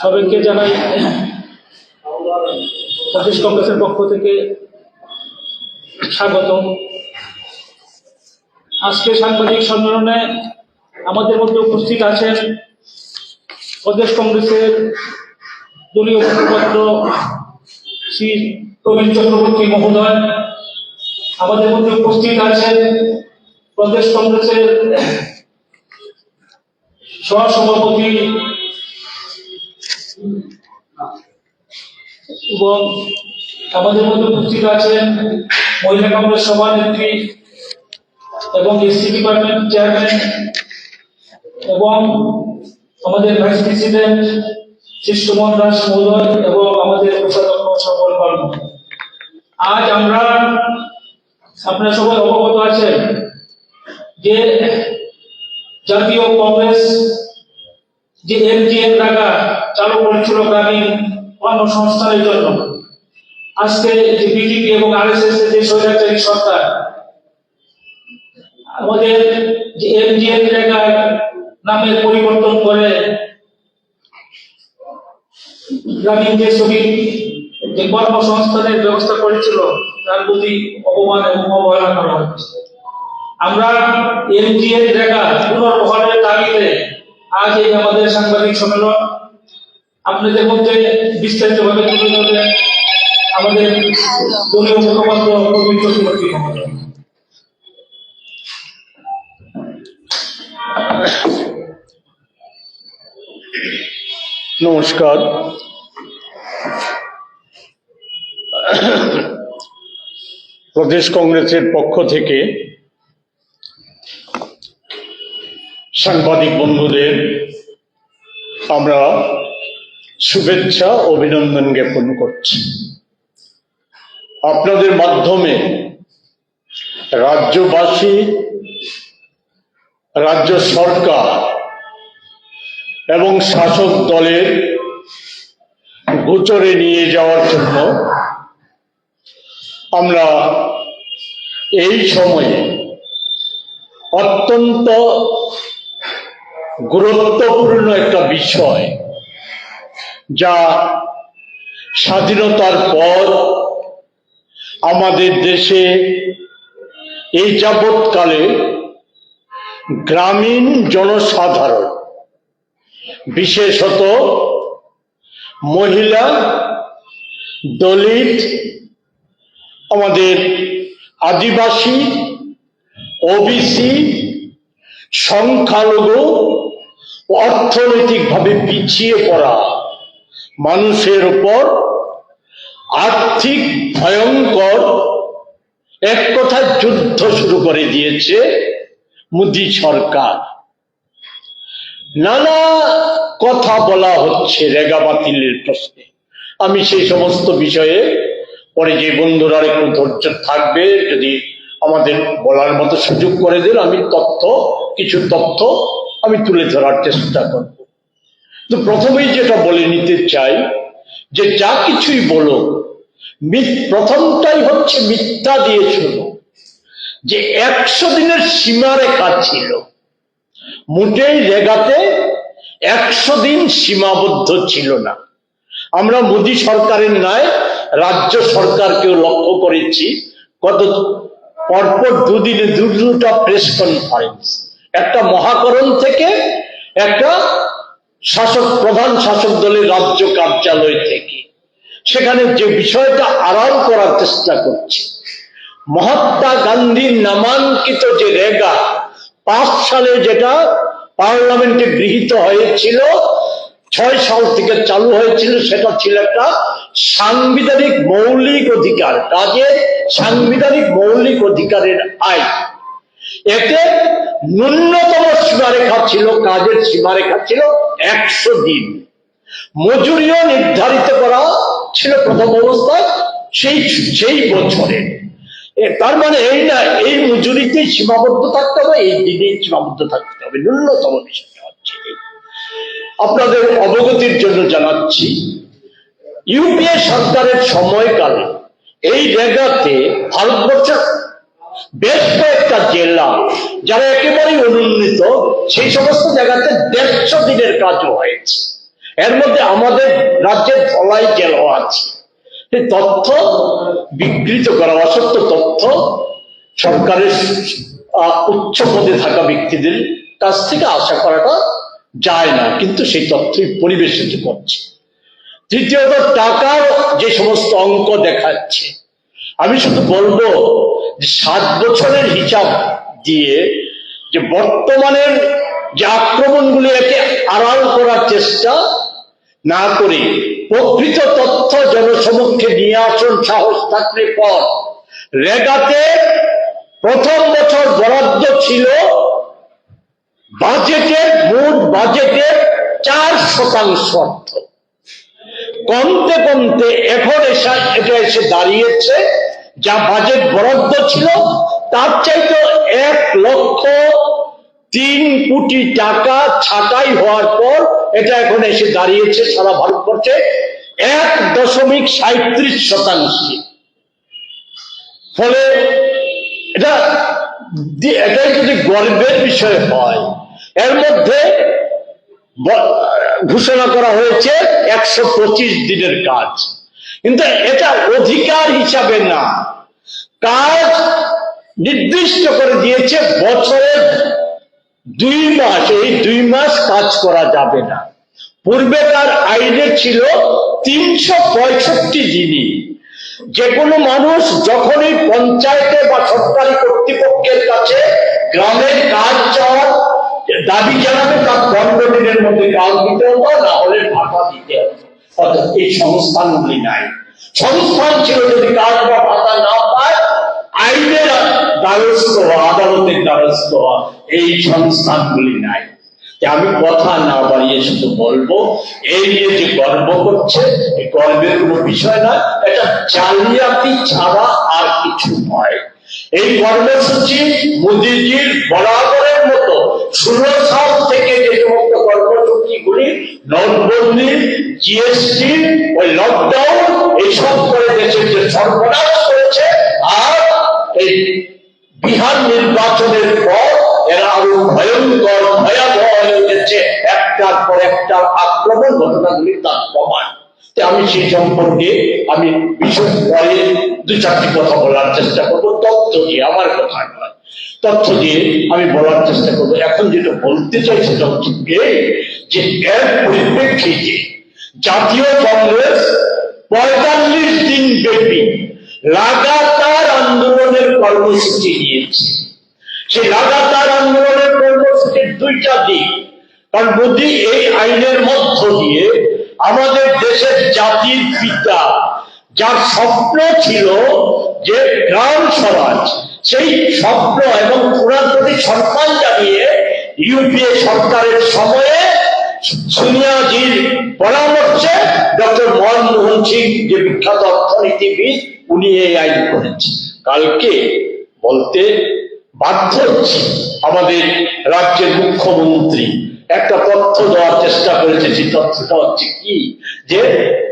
সবাইকে জানাই প্রদেশ কংগ্রেসের পক্ষ থেকে স্বাগতম। আজকে সাংবাদিক সম্মেলনে আমাদের মধ্যে উপস্থিত আছেন প্রদেশ কংগ্রেসের দলীয় মুখপাত্র শ্রী প্রবীণ চক্রবর্তী মহোদয়, আমাদের মধ্যে উপস্থিত আছেন প্রদেশ কংগ্রেসের সহসভাপতি এবং আমাদের মধ্যে উপস্থিত আছেন মহিলা কংগ্রেস সভানেত্রী এবং এসসি ডিপার্টমেন্ট চেয়ারম্যান এবং আমাদের ভাইস প্রেসিডেন্ট শিষ্টমোহন দাস মহোদয় এবং আমাদের সকল আজ আমরা আপনারা সবাই অবগত আছেন যে জাতীয় কংগ্রেস যে এমজিএম টাকা চালু করেছিল গ্রামীণ কর্মসংস্থানের জন্য আজকে যে বিজেপি এবং আরএসএস এর যে স্বৈরাচারী সরকার, আমাদের যে এমজিএম জায়গায় নামের পরিবর্তন করে গ্রামীণ যে শ্রমিক যে কর্মসংস্থানের ব্যবস্থা করেছিল, তার প্রতি অপমান এবং অবহেলা করা হচ্ছে। আমরা এমজিএর জায়গা পুনর্বহালের দাবিতে আজ এই আমাদের সাংবাদিক সম্মেলন আপনাদের মধ্যে বিস্তারিত ভাবে তুলে ধরবেন আমাদের দলীয় মুখপাত্র নমস্কার। প্রদেশ কংগ্রেসের পক্ষ থেকে সাংবাদিক বন্ধুদের শুভেচ্ছা, অভিনন্দন জ্ঞাপন করছি। আপনাদের মাধ্যমে রাজ্যবাসী, রাজ্য সরকার এবং শাসক দলের গোচরে নিয়ে যাওয়ার জন্য আমরা এই সময়ে অত্যন্ত গুরুত্বপূর্ণ একটা বিষয় যা স্বাধীনতার পর আমাদের দেশে এই যাবৎকালে গ্রামীণ জনসাধারণ, বিশেষত মহিলা, দলিত, আমাদের আদিবাসী, ওবিসি, সংখ্যালঘু, অর্থনৈতিকভাবে পিছিয়ে পড়া মানুষের উপর আর্থিক ভয়ঙ্কর, এক কথায় যুদ্ধ শুরু করে দিয়েছে মোদী সরকার। নানা কথা বলা হচ্ছে রেগা বাতিলের প্রশ্নে। আমি সেই সমস্ত বিষয়ে পরে যে বন্ধুরা একটু ধৈর্য থাকবে, যদি আমাদের বলার মতো সুযোগ করে দেন, আমি তথ্য, কিছু তথ্য আমি তুলে ধরার চেষ্টা করব। তো প্রথমেই যেটা বলে নিতে চাই, যে যা কিছুই বলো প্রথমটাই হচ্ছে মিথ্যা দিয়ে যে একশো দিনের সীমারেখা ছিল, মোটেই রেগাতে একশো দিন সীমাবদ্ধ ছিল না। আমরা মোদী সরকারের নয় রাজ্য সরকারকেও লক্ষ্য করেছি গত পরপর দুদিনে দু দুটা প্রেস কনফারেন্স একটা মহাকরণ থেকে একটা শাসক প্রধান শাসক দলের রাজ্য কার্যালয় থেকে। সেখানে যে বিষয়টা আড়াল করার চেষ্টা করছে, মহাত্মা গান্ধীর নামাঙ্কিত যে রেগা, পাঁচ সালে যেটা পার্লামেন্টে গৃহীত হয়েছিল, ছয় সাল থেকে চালু হয়েছিল, সেটা ছিল একটা সাংবিধানিক মৌলিক অধিকার কাজে সাংবিধানিক মৌলিক অধিকারের আইন। এতে ন্যূনতম সীমারেখা ছিল, কাজের সীমারেখা ছিল একশো দিন। মজুরিও নির্ধারিত করা ছিল প্রথম অবস্থায় সেই সেই বছরে। তার মানে এই না, এই মজুরিতেই সীমাবদ্ধ থাকতে হবে, এই দিনেই সীমাবদ্ধ থাকতে হবে, ন্যূনতম বিষয়টা হচ্ছে আপনাদের অবগতির জন্য জানাচ্ছি, ইউপিএ সরকারের সময়কালে এই জায়গাতে ভারতবর্ষের বেশ কয়েকটা জেলা যারা একেবারেই অনুন্নীত, সেই সমস্ত জায়গাতে দেড়শো দিনের কাজও হয়েছে। এর মধ্যে আমাদের রাজ্যের ধলাই জেলাও আছে। তথ্য বিকৃত করা অসত্য তথ্য সরকারের উচ্চ পদে থাকা ব্যক্তিদের কাছ থেকে আশা করাটা যায় না, কিন্তু সেই তথ্যই পরিবেশিত করছে। তৃতীয়ত, টাকার যে সমস্ত অঙ্ক দেখাচ্ছে, আমি শুধু বলব সাত বছরের হিসাব দিয়ে যে বর্তমানের যে আক্রমণগুলি একে আড়াল করার চেষ্টা না করে প্রকৃত তথ্য জনসমক্ষে নিয়ে আসুন সাহস থাকলে পর। রেগাতে প্রথম বছর বরাদ্দ ছিল বাজেটের, মোট বাজেটের চার শতাংশ অর্থ। কমতে কমতে এখন এসে এটা এসে দাঁড়িয়েছে যা বাজেট বরাদ্দ ছিল, তার চাইতে এক লক্ষ তিন কোটি টাকা ছাটাই হওয়ার পর এটা এখন এসে দাঁড়িয়েছে সারা ভারতবর্ষে এক দশমিক সাঁত্রিশ শতাংশে। ফলে এটা এটাই যদি গর্বের বিষয় হয়, এর মধ্যে ঘোষণা করা হয়েছে একশো পঁচিশ দিনের কাজ। কিন্তু এটা অধিকার হিসাবে না। কাজ নির্দিষ্ট করে দিয়েছে বছরের দুই মাস, এই দুই মাস কাজ করা যাবে না। পূর্বে তার আইনে ছিল তিনশো পঁয়ষট্টি দিনই যে কোনো মানুষ যখনই পঞ্চায়েতে বা সরকারি কর্তৃপক্ষের কাছে গ্রামের কাজ চাওয়ার দাবি জানাবে, তার পনেরো দিনের মধ্যে কাজ দিতে হতো না হলে ভাতা দিতে হতো অর্থাৎ এই সংস্থানগুলি নাই। সংস্থান ছিল যদি কাজ বা ভাতা না পায়, আইনের দ্বারস্থ আদালতের দ্বারস্থ এই সংস্থানগুলি নাই। আমি কথা না বাড়িয়ে শুধু বলব, এই নিয়ে যে গর্ব করছে এই গর্বের কোনো বিষয় না, এটা জালিয়াতি ছাড়া আর কিছু নয়। এই কর্মসূচি মোদীজির বরাবরের মতো ষোলো সাল থেকে যে সমস্ত নোটবন্দি জিএসটি ওই লকডাউন এইসব করে দেশের যে সর্বনাশ করেছে, আর এই বিহার নির্বাচনের পর এরা আরও ভয়ঙ্কর, ভয়াবহ হয়ে একটার পর একটা আক্রমণ, ঘটনাগুলি তার আমি সেই সম্পর্কে আমি বিশেষ পরে দু চারটি কথা বলার চেষ্টা করব। তথ্য দিয়ে আমার কথা নয়। তথ্য দিয়ে আমি বলার চেষ্টা করব। এখন যেটা বলতে চাই সেটা হচ্ছে এই, যে এর পরিপ্রেক্ষিতে জাতীয় কংগ্রেস পঁয়তাল্লিশ দিন ব্যাপী লাগাতার আন্দোলনের কর্মসূচি নিয়েছে। সেই লাগাতার আন্দোলনের কর্মসূচির দুইটা দিক। কারণ মোদী এই আইনের মধ্য দিয়ে আমাদের দেশের জাতির পিতা যার স্বপ্ন ছিল যে গ্রাম স্বরাজ সেই স্বপ্ন এবং কোরআন প্রতি সম্মান জানিয়ে ইউপিএ সরকারের সময়ে সোনিয়াজির পরামর্শে ডক্টর মনমোহন সিং যে বিখ্যাত অর্থনীতিবিদ, উনি এই আইন করেছেন। কালকে বলতে বাধ্য হচ্ছে আমাদের রাজ্যের মুখ্যমন্ত্রী একটা তথ্য দেওয়ার চেষ্টা করেছে সেই তথ্যটা হচ্ছে কি? যে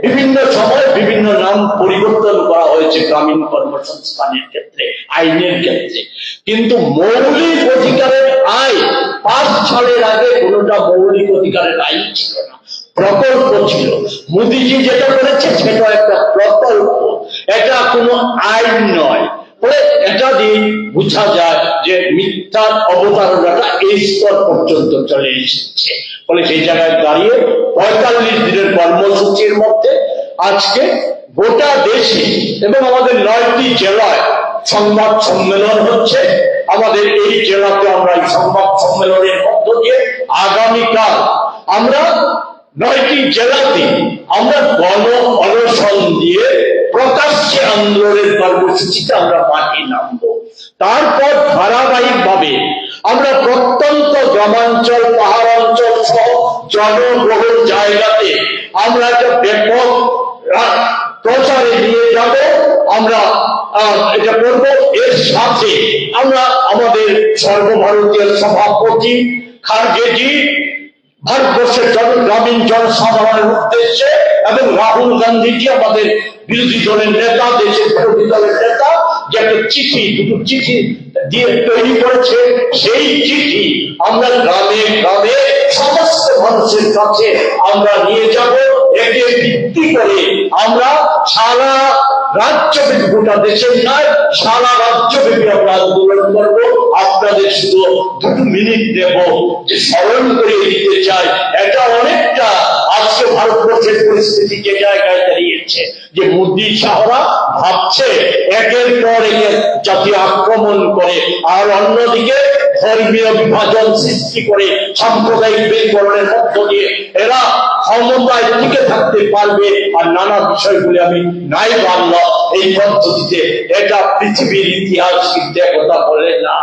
বিভিন্ন সময় বিভিন্ন নাম পরিবর্তন করা হয়েছে গ্রামীণ কর্মসংস্থানের ক্ষেত্রে, আইনের ক্ষেত্রে। কিন্তু মৌলিক অধিকারের আইন পাঁচ সালের আগে কোনোটা মৌলিক অধিকারের আইন ছিল না, প্রকল্প ছিল। মোদিজি যেটা করেছে, সেটা একটা প্রকল্প। এটা কোনো আইন নয়। এটা দিয়ে বোঝা যায় যে মিথ্যার অবতারণাটা এই স্তর পর্যন্ত চলে এসেছে। ফলে সেই জায়গায় দাঁড়িয়ে পঁয়তাল্লিশ দিনের কর্মসূচির মধ্যে আজকে গোটা দেশে এবং আমাদের নয়টি জেলায় সংবাদ সম্মেলন হচ্ছে। আমাদের এই জেলাতে আমরা এই সংবাদ সম্মেলনের মধ্য দিয়ে আগামীকাল আমরা নয়টি জেলাতে আমরা গণ কর্মসূচিতে আমরা মাঠে নামবো। তারপর ধারাবাহিক ভাবে আমরা প্রত্যন্ত গ্রামাঞ্চল পাহাড় অঞ্চল সহ জনবহুল জায়গাতে আমরা একটা ব্যাপক প্রচারে নিয়ে যাব, আমরা এটা করব। এর সাথে আমরা আমাদের সর্বভারতীয় সভাপতি খারগেজি, ভারতবর্ষের জন গ্রামীণ জনসাধারণের উদ্দেশ্যে এবং রাহুল গান্ধীজি আমাদের বিরোধী দলের নেতা, দেশের বিরোধী দলের নেতা যে একটা চিঠি, দুটো চিঠি দিয়ে তৈরি করেছে, সেই চিঠি আমরা গ্রামে গ্রামে সমস্ত মানুষের কাছে আমরা নিয়ে যাব। একে ভিত্তি করে আমরা সারা রাজ্যব্যাপী, গোটা দেশের নয়, সারা রাজ্যব্যাপী আমরা আন্দোলন করব। আপনাদের শুধু দুটো মিনিট দেব যে স্মরণ করে দিতে চাই। এটা অনেকটা আজকে ভারতবর্ষের পরিস্থিতি যে জায়গায় দাঁড়িয়েছে, যে মোদী শাহরা ভাবছে, একের পর একের জাতীয় আক্রমণ করে, আর অন্যদিকে ধর্মীয় বিভাজন সৃষ্টি করে সাম্প্রদায়িক বিকরণের মধ্য দিয়ে এরা ক্ষমতায় টিকে থাকতে পারবে আর নানা বিষয়গুলি আমি নাই বাংলা এই পদ্ধতিতে। এটা পৃথিবীর ইতিহাস একথা বলে না।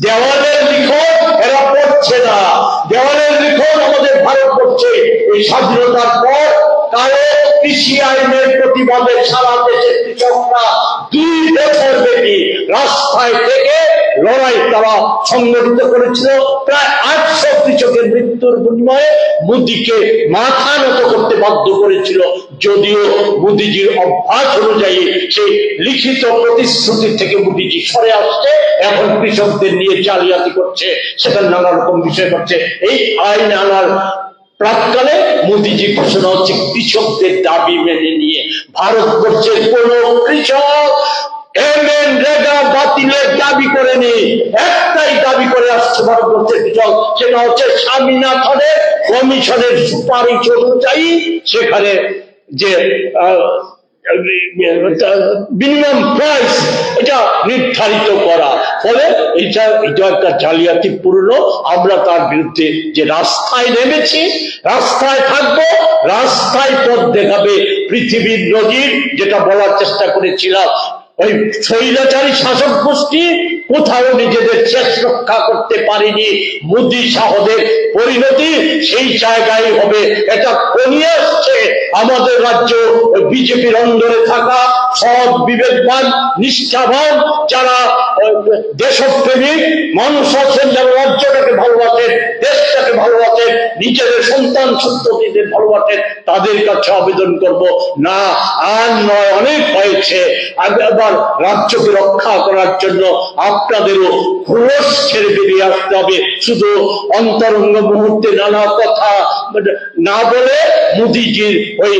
দেওয়ালের লিখন এরা পড়ছে না। দেওয়ালের লিখন আমাদের ভারতবর্ষে এই স্বাধীনতার পর কারও কৃষি আইনের প্রতিবাদে সারা দেশের কৃষকরা দুই বছর ব্যাপী রাস্তায় থেকে লড়াই তারা সংগঠিত করেছিল। প্রায় আটশো কৃষকের মৃত্যুর বিনিময়ে মোদীকে মাথা নত করতে বাধ্য করেছিল। যদিও মোদীজির অভ্যাস অনুযায়ী সেই লিখিত প্রতিশ্রুতি থেকে মোদীজি সরে আসছে, এখন কৃষকদের নিয়ে জালিয়াতি করছে সেখানে নানা রকম বিষয় করছে। এই আইন আনার প্রাককালে মোদীজি ঘোষণা হচ্ছে কৃষকদের দাবি মেনে নিয়ে ভারতবর্ষের কোন কৃষক এমএন রেগা বাতিলের দাবি করেনি একটাই দাবি করে আসছে ভারতবর্ষের সেটা হচ্ছে স্বামীনাথনের কমিশনের সুপারিশ অনুযায়ী সেখানে যে নির্ধারিত করা। ফলে এটা এটা একটা জালিয়াতি পূর্ণ। আমরা তার বিরুদ্ধে যে রাস্তায় নেমেছি, রাস্তায় থাকব, রাস্তায় পথ দেখাবে পৃথিবীর নজির, যেটা বলার চেষ্টা করেছিলাম। ওই স্বৈরাচারী শাসক গোষ্ঠী কোথাও নিজেদের শেষ রক্ষা করতে পারেনি। মোদী সাহদের পরিণতি সেই জায়গায় হবে। এটা কমিয়ে আসছে। আমাদের রাজ্য বিজেপির অন্দরে থাকা সৎ বিবেকবান, নিষ্ঠাবান যারা দেশপ্রেমিক মানুষ আছেন যারা রাজ্যটাকে ভালোবাসেন দেশটাকে ভালোবাসেন নিজেদের সন্তান সন্ততিদের ভালোবাসেন তাদের কাছে আবেদন করব। না, আর নয়, অনেক হয়েছে। আর এবার রাজ্যকে রক্ষা করার জন্য আপনাদেরও খোলস ছেড়ে বেরিয়ে আসতে হবে। শুধু অন্তরঙ্গ মুহূর্তে নানা কথা না বলে মোদিজির ওই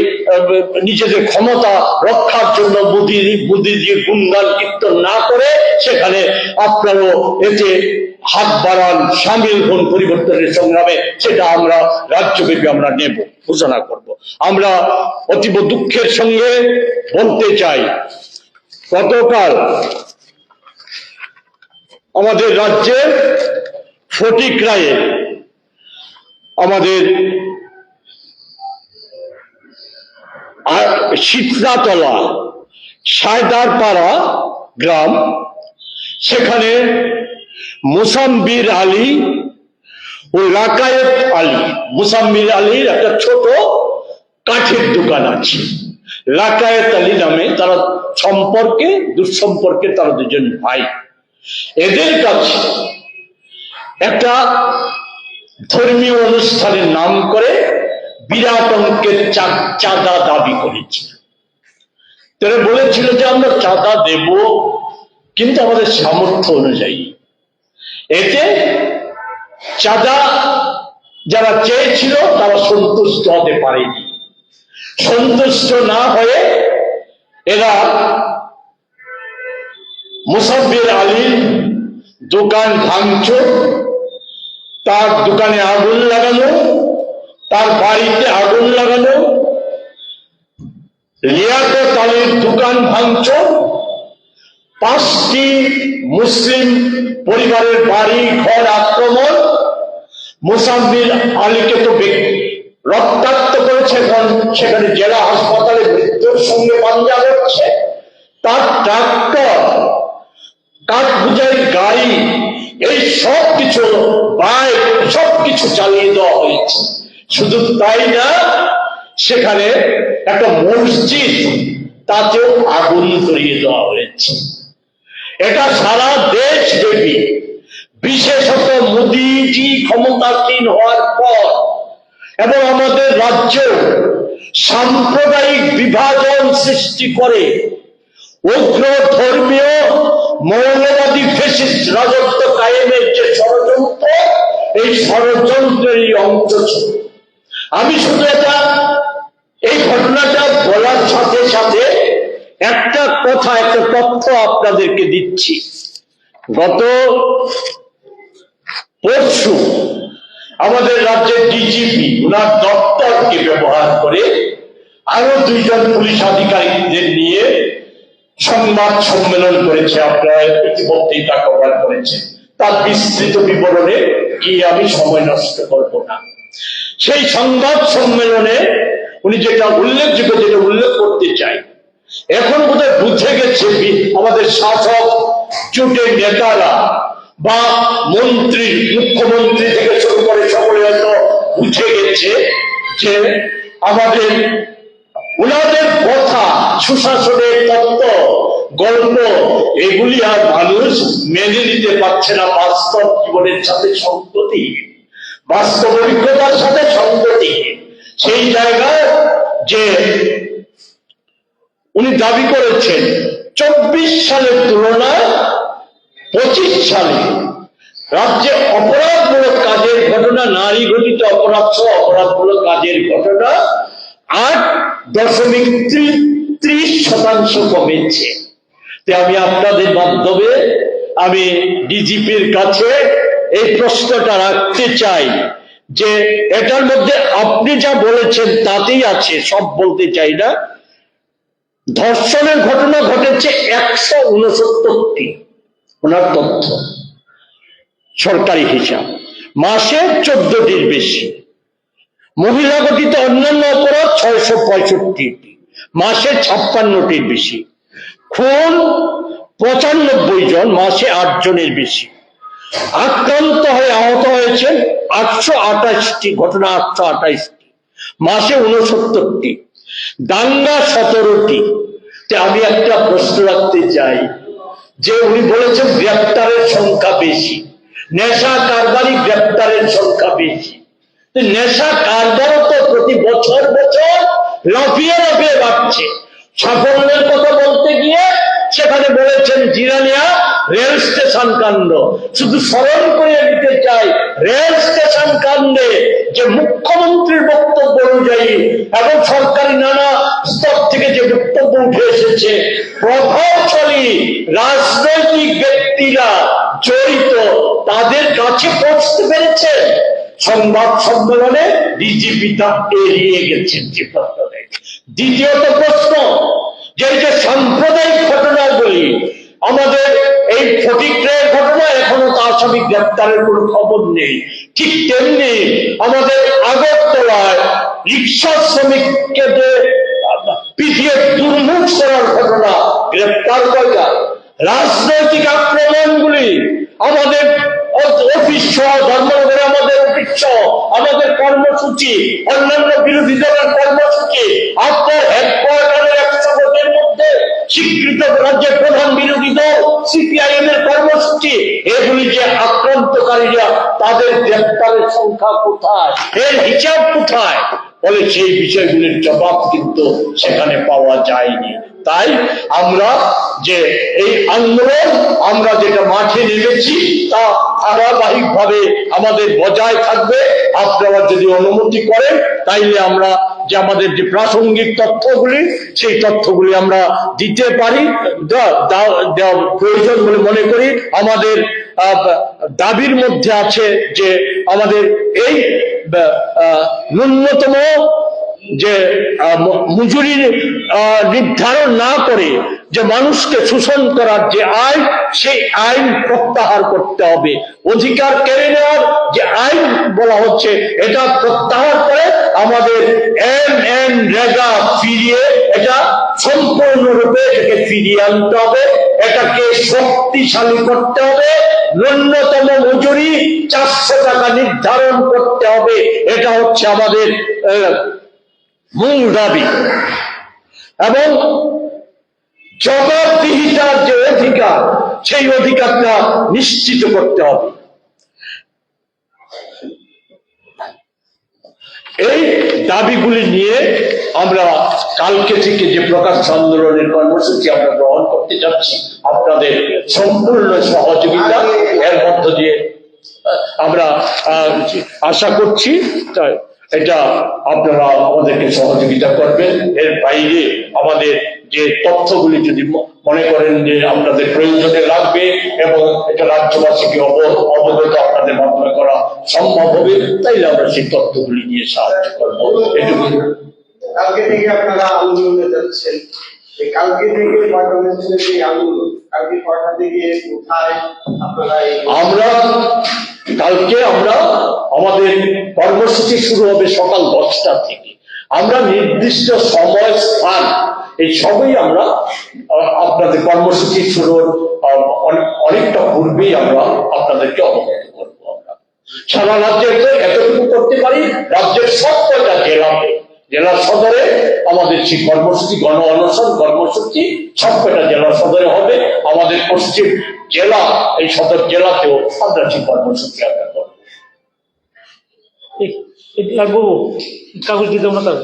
নিজেদের ক্ষমতা রক্ষার জন্য মোদি মোদিজির গুণগান কীর্তন না করে সেখানে আপনারও এতে হাত বাড়ান, সামিল হন পরিবর্তনের সংগ্রামে, সেটা আমরা রাজ্যব্যাপী আমরা নেব, ঘোষণা করব। আমরা অতীব দুঃখের সঙ্গে বলতে চাই, গতকাল আমাদের রাজ্যের ফটিক রায়ে আমাদের আর শীতলাতলা সায়দারপাড়া গ্রাম, সেখানে মুসাম্বির আলী ও লাকায়েত আলী। মুসাম্বির আলীর একটা ছোট কাঠের দোকান আছে। লাকায়েত আলী নামে তারা সম্পর্কে, দুঃসম্পর্কে তারা দুজন ভাই। এদের কাছে একটা ধর্মীয় অনুষ্ঠানের নাম করে বিরাট অঙ্কের চাঁদা দাবি করেছিল তারা বলেছিল যে আমরা চাঁদা দেব, কিন্তু আমাদের সামর্থ্য অনুযায়ী। এতে চাঁদা যারা চেয়েছিল, তারা সন্তুষ্ট হতে পারেনি। সন্তুষ্ট না হয়ে এরা মুসাব্বির আলীর দোকান ভাঙচুর, তার দোকানে আগুন লাগানো তার বাড়িতে আগুন লাগানো লিয়াকত আলীর দোকান ভাঙচুর পাঁচটি মুসলিম পরিবারের বাড়ি, ঘর আক্রমণ মুসাম্বির আলীকে তো রক্তাক্ত করেছে এখন, সেখানে জেলা হাসপাতালে মৃত্যুর সঙ্গে পাঞ্জা হচ্ছে তার ট্রাক্টর কাঠ বুঝাই গাড়ি, এই সব কিছু বাইক সব কিছু চালিয়ে দেওয়া হয়েছে। শুধু তাই না, সেখানে একটা মসজিদ, তাতেও আগুন ধরিয়ে দেওয়া হয়েছে। এটা সারা দেশ ব্যাপী বিশেষত মোদীজি ক্ষমতাসীন হওয়ার পর এবং আমাদের রাজ্য সাম্প্রদায়িক বিভাজন সৃষ্টি করে উগ্র ধর্মীয় মৌলবাদী ফেসিস্ট রাজত্ব কায়েমের যে ষড়যন্ত্র, এই ষড়যন্ত্রেরই অংশ ছিল। আমি শুধু এটা, এই ঘটনাটা বলার সাথে সাথে একটা কথা, একটা তথ্য আপনাদেরকে দিচ্ছি। গত পরশু আমাদের রাজ্যের ডিজিপি ওনার দপ্তরকে ব্যবহার করে আরও দুইজন পুলিশ আধিকারিকদের নিয়ে সংবাদ সম্মেলন করেছে, আপনারা ইতিমধ্যেই তা কভার করেছেন। তার বিস্তৃত বিবরণে গিয়ে আমি সময় নষ্ট করব না। সেই সংবাদ সম্মেলনে উনি যেটা উল্লেখযোগ্য, যেটা উল্লেখ করতে চাই, এখন বোধহয় বুঝে গেছে আমাদের শাসক জোটের নেতারা বা মন্ত্রী, মুখ্যমন্ত্রী থেকে শুরু করে সকলে হয়তো বুঝে গেছে যে আমাদের ওনাদের কথা, সুশাসনের তত্ত্ব, গল্প, এগুলি আর মানুষ মেনে নিতে পারছে না বাস্তব জীবনের সাথে সংগতি বাস্তব অভিজ্ঞতার সাথে সংগতি সেই জায়গায় যে উনি দাবি করেছেন, চব্বিশ সালের তুলনায় পঁচিশ সালে রাজ্যে অপরাধমূলক কাজের ঘটনা, নারী ঘটিত অপরাধ সহ অপরাধমূলক কাজের ঘটনা আট দশমিক ত্রি- ত্রিশ শতাংশ কমেছে। আমি আপনাদের মাধ্যমে, আমি ডিজিপির কাছে এই প্রশ্নটা রাখতে চাই যে এটার মধ্যে আপনি যা বলেছেন তাতেই আছে, সব বলতে চাই না। ধর্ষণের ঘটনা ঘটেছে একশো উনসত্তরটি ওনার তথ্য, সরকারি হিসাব। মাসে চোদ্দটির বেশি। মহিলা গঠিত অন্যান্য অপরাধ ছয়শো পঁয়ষট্টিটি, মাসে ছাপ্পান্নটির বেশি। খুন পঁচানব্বই জন, মাসে আট জনের বেশি। আক্রান্ত হয়ে আহত হয়েছেন আটশো আঠাশটি, ঘটনা আটশো আঠাশটি, মাসে উনসত্তরটি দাঙ্গা সতেরোটি। আমি একটা প্রশ্ন রাখতে চাই, যে উনি বলেছেন গ্রেপ্তারের সংখ্যা বেশি, নেশা কারবারি গ্রেপ্তারের সংখ্যা বেশি। নেশা কারবারও তো প্রতি বছর বছর লাফিয়ে লাফিয়ে বাড়ছে। সাফল্যের কথা বলতে গিয়ে সেখানে বলেছেন, জিরানিয়া রেল স্টেশন কাণ্ড। শুধু স্মরণ করে দিতে চাই, রেল স্টেশন কাণ্ডে যে মুখ্যমন্ত্রীর বক্তব্য অনুযায়ী এবং সরকারি নানা স্তর থেকে যে বক্তব্য উঠে এসেছে, প্রভাবশালী রাজনৈতিক ব্যক্তিরা জড়িত তাদের কাছে পৌঁছতে পেরেছে। সংবাদ সম্মেলনে ডিজিপি তা এড়িয়ে গেছেন দ্বিতীয়ত প্রশ্ন যে যে সাম্প্রদায়িক ঘটনাগুলি আমাদের এই ফটিকের ঘটনা এখনও তো আসামি গ্রেপ্তারের কোনো খবর নেই। ঠিক তেমনি আমাদের আগরতলায় রিক্সা শ্রমিককে পিছিয়ে দুর্মুখ করার ঘটনা গ্রেপ্তার কয়টা? রাজনৈতিক আক্রমণগুলি আমাদের অফিস ধর্মনগরে আমাদের অফিস আমাদের কর্মসূচি, অন্যান্য বিরোধী দলের কর্মসূচি আপনার ভোটের স্বীকৃত রাজ্যের প্রধান বিরোধী দল এগুলি যে আক্রান্তকারীরা তাদের সেই জবাব কিন্তু সেখানে পাওয়া যায়নি। তাই আমরা যে এই আন্দোলন, আমরা যেটা মাঠে নেমেছি, তা ধারাবাহিক আমাদের বজায় থাকবে। আপনারা যদি অনুমতি করেন, তাইলে আমরা যে আমাদের যে প্রাসঙ্গিক তথ্যগুলি, সেই তথ্যগুলি আমরা দিতে পারি। প্রয়োজন বলে মনে করি। আমাদের দাবির মধ্যে আছে যে আমাদের এই ন্যূনতম যে মজুরির নির্ধারণ না করে যে মানুষকে শোষণ করার যে আইন, সেই আইন প্রত্যাহার করতে হবে। অধিকার কেড়ে নেওয়ার যে আইন বলা হচ্ছে, এটা প্রত্যাহার করে আমাদের এম এন রেগা ফিরিয়ে, এটা সম্পূর্ণরূপে এটাকে ফিরিয়ে আনতে হবে। এটাকে শক্তিশালী করতে হবে। ন্যূনতম মজুরি চারশো টাকা নির্ধারণ করতে হবে। এটা হচ্ছে আমাদের মূল দাবি। এবং জবাবদিহিতার যে অধিকার, সেই অধিকারটা নিশ্চিত করতে হবে। এই দাবিগুলি নিয়ে আমরা কালকে থেকে যে প্রকাশ্য আন্দোলনের কর্মসূচি আমরা গ্রহণ করতে যাচ্ছি, আপনাদের সম্পূর্ণ সহযোগিতা এর মধ্য দিয়ে আমরা আশা করছি, তাই এটা আপনারা আমাদেরকে সহযোগিতা করবেন। এর বাইরে আমাদের যে তথ্যগুলি যদি মনে করেন যে আপনাদের প্রয়োজনে লাগবে এবং এটা রাজ্যবাসীকে অবগত আপনাদের মাধ্যমে করা সম্ভব হবে তাইলে আমরা সেই তথ্যগুলি নিয়ে সাহায্য করব। এটুকু। কালকে থেকে আপনারা আন্দোলনে যাচ্ছেন কালকে থেকে পার্লামেন্টের যে আন্দোলন কালকে কটা থেকে কোথায় আপনারা আমরা কালকে আমরা আমাদের কর্মসূচি শুরু হবে সকাল দশটা থেকে। আমরা নির্দিষ্ট সময় স্থান, এই সবই আমরা আপনাদের কর্মসূচি শুরুর অনেকটা পূর্বেই আমরা আপনাদেরকে অবগত করব আমরা। সারা রাজ্যে এতটুকু করতে পারি, রাজ্যের সব কয়টা জেলাতে জেলা সদরে আমাদের সেই কর্মসূচি, গণ অনশন কর্মসূচি সব কয়টা জেলা সদরে হবে। আমাদের পশ্চিম জেলা, এই সদর জেলাতেও আমরা সেই কর্মসূচি আমরা করব। লাগবো, কাগজ দিতে তার?